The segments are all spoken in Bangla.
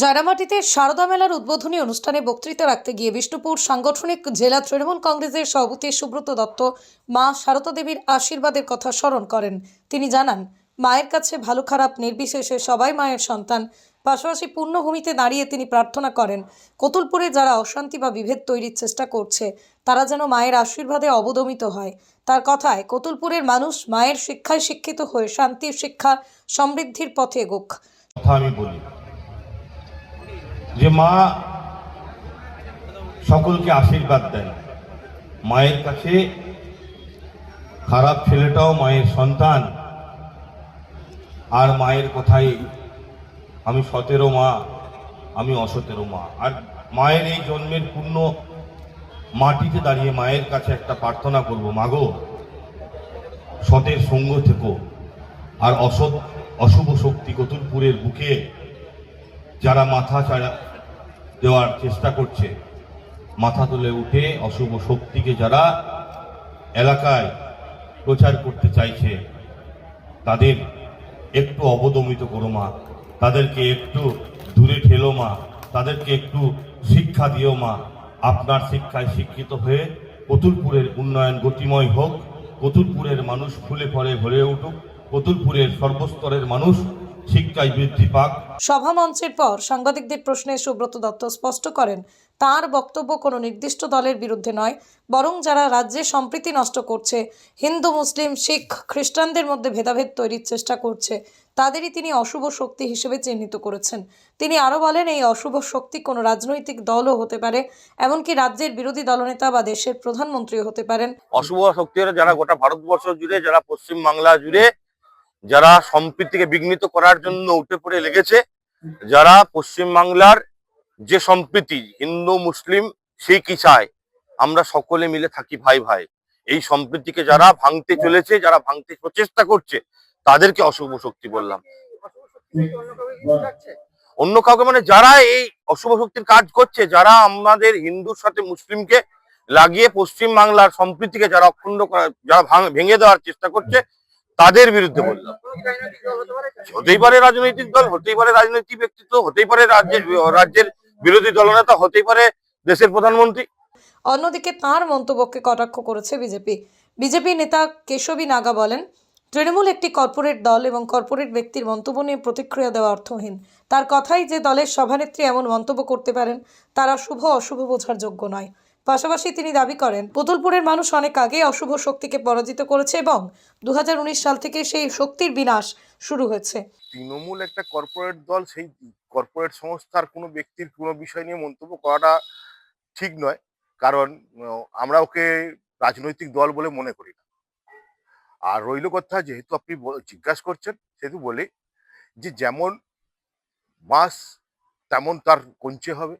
জারামাটিতে সারদা মেলার উদ্বোধনী অনুষ্ঠানে বক্তৃতা রাখতে গিয়ে বিষ্ণুপুর সাংগঠনিক জেলা তৃণমূল কংগ্রেসের সভাপতি সুব্রত দত্ত মা সারদা দেবীর আশীর্বাদের কথা স্মরণ করেন। তিনি জানান, মায়ের কাছে ভালো খারাপ নির্বিশেষে সবাই মায়ের সন্তান। পাশাপাশি পূর্ণভূমিতে দাঁড়িয়ে তিনি প্রার্থনা করেন, কতুলপুরে যারা অশান্তি বা বিভেদ তৈরির চেষ্টা করছে, তারা যেন মায়ের আশীর্বাদে অবদমিত হয়। তার কথায়, কতুলপুরের মানুষ মায়ের শিক্ষায় শিক্ষিত হয়ে শান্তির শিক্ষা সমৃদ্ধির পথে এগোক। আমি বলি যে মা সকলকে আশীর্বাদ দেন মায়ের কাছে খারাপ ছেলেটাও মায়ের সন্তান। আর মায়ের কথাই, আমি সতেরো মা, আমি অসতেরো মা। আর মায়ের এই জন্মের পূর্ণ মাটিতে দাঁড়িয়ে মায়ের কাছে একটা প্রার্থনা করব মাগো সতের সঙ্গ থেকো। আর অসৎ, অশুভ শক্তি কতুলপুরের বুকে যারা মাথা চাড়া দেওয়ার চেষ্টা করছে। মাথা তুলে উঠে অশুভ শক্তিকে যারা এলাকায় প্রচার করতে চাইছে, তাদের একটু অবদমিত করো মা। তাদেরকে একটু দূরে ঠেলো মা। তাদেরকে একটু শিক্ষা দিও মা। আপনার শিক্ষায় শিক্ষিত হয়ে কতুলপুরের উন্নয়ন গতিময় হোক, কতুলপুরের মানুষ ফুলে ফলে ভরে উঠুক, কতুলপুরের সর্বস্তরের মানুষ শিক্ষায় বৃদ্ধি পাক। সভামঞ্চের পর সাংবাদিকদের প্রশ্নে সুব্রত দত্ত স্পষ্ট করেন তার বক্তব্য কোনো নির্দিষ্ট দলের বিরুদ্ধে নয় বরং যারা রাজ্যে সম্প্রীতি নষ্ট করছে হিন্দু মুসলিম শিখ খ্রিস্টানদের মধ্যে ভেদাভেদ তৈরির চেষ্টা করছে তাদেরই তিনি অশুভ শক্তি হিসেবে চিহ্নিত করেছেন। তিনি আরও বলেন এই অশুভ শক্তি কোনো রাজনৈতিক দলও হতে পারে এমনকি রাজ্যের বিরোধী দলনেতা বা দেশের প্রধানমন্ত্রীও হতে পারেন। অশুভ শক্তিরা যারা গোটা ভারতবর্ষ জুড়ে যারা পশ্চিম বাংলা জুড়ে যারা সম্প্রীতিকে বিঘ্নিত করার জন্য উঠে পড়ে লেগেছে, যারা পশ্চিম বাংলার যে সম্প্রীতি, হিন্দু, মুসলিম শিখ ইসাই আমরা সকলে মিলে থাকি ভাই ভাই। এই সম্প্রীতিকে যারা ভাঙতে চলেছে, যারা ভাঙতে প্রচেষ্টা করছে, তাদেরকে অশুভ শক্তি বললাম। অন্য কাউকে মানে যারা এই অশুভ শক্তির কাজ করছে, যারা আমাদের হিন্দুর সাথে মুসলিমকে লাগিয়ে পশ্চিম বাংলার সম্প্রীতিকে যারা অখণ্ড করা, যারা ভেঙে দেওয়ার চেষ্টা করছে তাদের বিরুদ্ধে বললাম। হতেই পারে রাজনৈতিক দল হতেই পারে রাজনৈতিক ব্যক্তিত্ব হতেই পারে রাজ্যের রাজ্যের বিরোধী দলনেতা হতেই পারে দেশের প্রধানমন্ত্রী। অন্যদিকে তার মন্তব্যকে কটাক্ষ করেছে বিজেপি। বিজেপি নেতা কেশবী নাগা বলেন তৃণমূল একটি কর্পোরেট দল এবং কর্পোরেট ব্যক্তির মন্তব্য নিয়ে প্রতিক্রিয়া দেওয়া অর্থহীন। তার কথাই যে দলের সভানেত্রী এমন মন্তব্য করতে পারেন তারা শুভ অশুভ বোঝার যোগ্য নয়। পাশাপাশি তিনি দাবি করেন পুতুলপুরের মানুষ অনেক আগে অশুভ শক্তিকে পরাজিত করেছে এবং দু হাজার উনিশ সাল থেকে সেই শক্তির বিনাশ শুরু হয়েছে। তৃণমূল একটা কর্পোরেট দল, সেই কর্পোরেট সংস্থার কোনো ব্যক্তির কোনো বিষয় নিয়ে মন্তব্য করাটা ঠিক নয়, কারণ আমরা ওকে রাজনৈতিক দল বলে মনে করি না। আর রইল কথা, যেহেতু আপনি জিজ্ঞাসা করছেন, সেহেতু বলি যে যেমন বাঁশ, তেমন তার কঞ্চে হবে।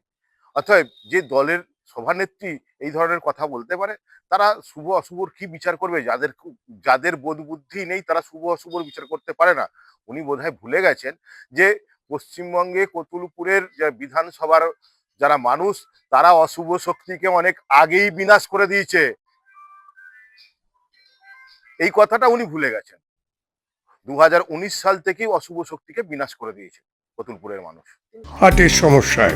অতএব যে দলের সভানেত্রী এই ধরনের কথা বলতে পারে। তারা শুভ অশুভর কি বিচার করবে? যাদের যাদের বোধ বুদ্ধি নেই, তারা শুভ অশুভর বিচার করতে পারে না। উনি বোধহয় ভুলে গেছেন যে, পশ্চিমবঙ্গে কতুলপুরের বিধানসভার যারা মানুষ, তারা অশুভ শক্তিকে অনেক আগেই বিনাশ করে দিয়েছে। এই কথাটা উনি ভুলে গেছেন। দু হাজার উনিশ সাল থেকেই অশুভ শক্তিকে বিনাশ করে দিয়েছে কতুলপুরের মানুষ। হাটের সমস্যায়।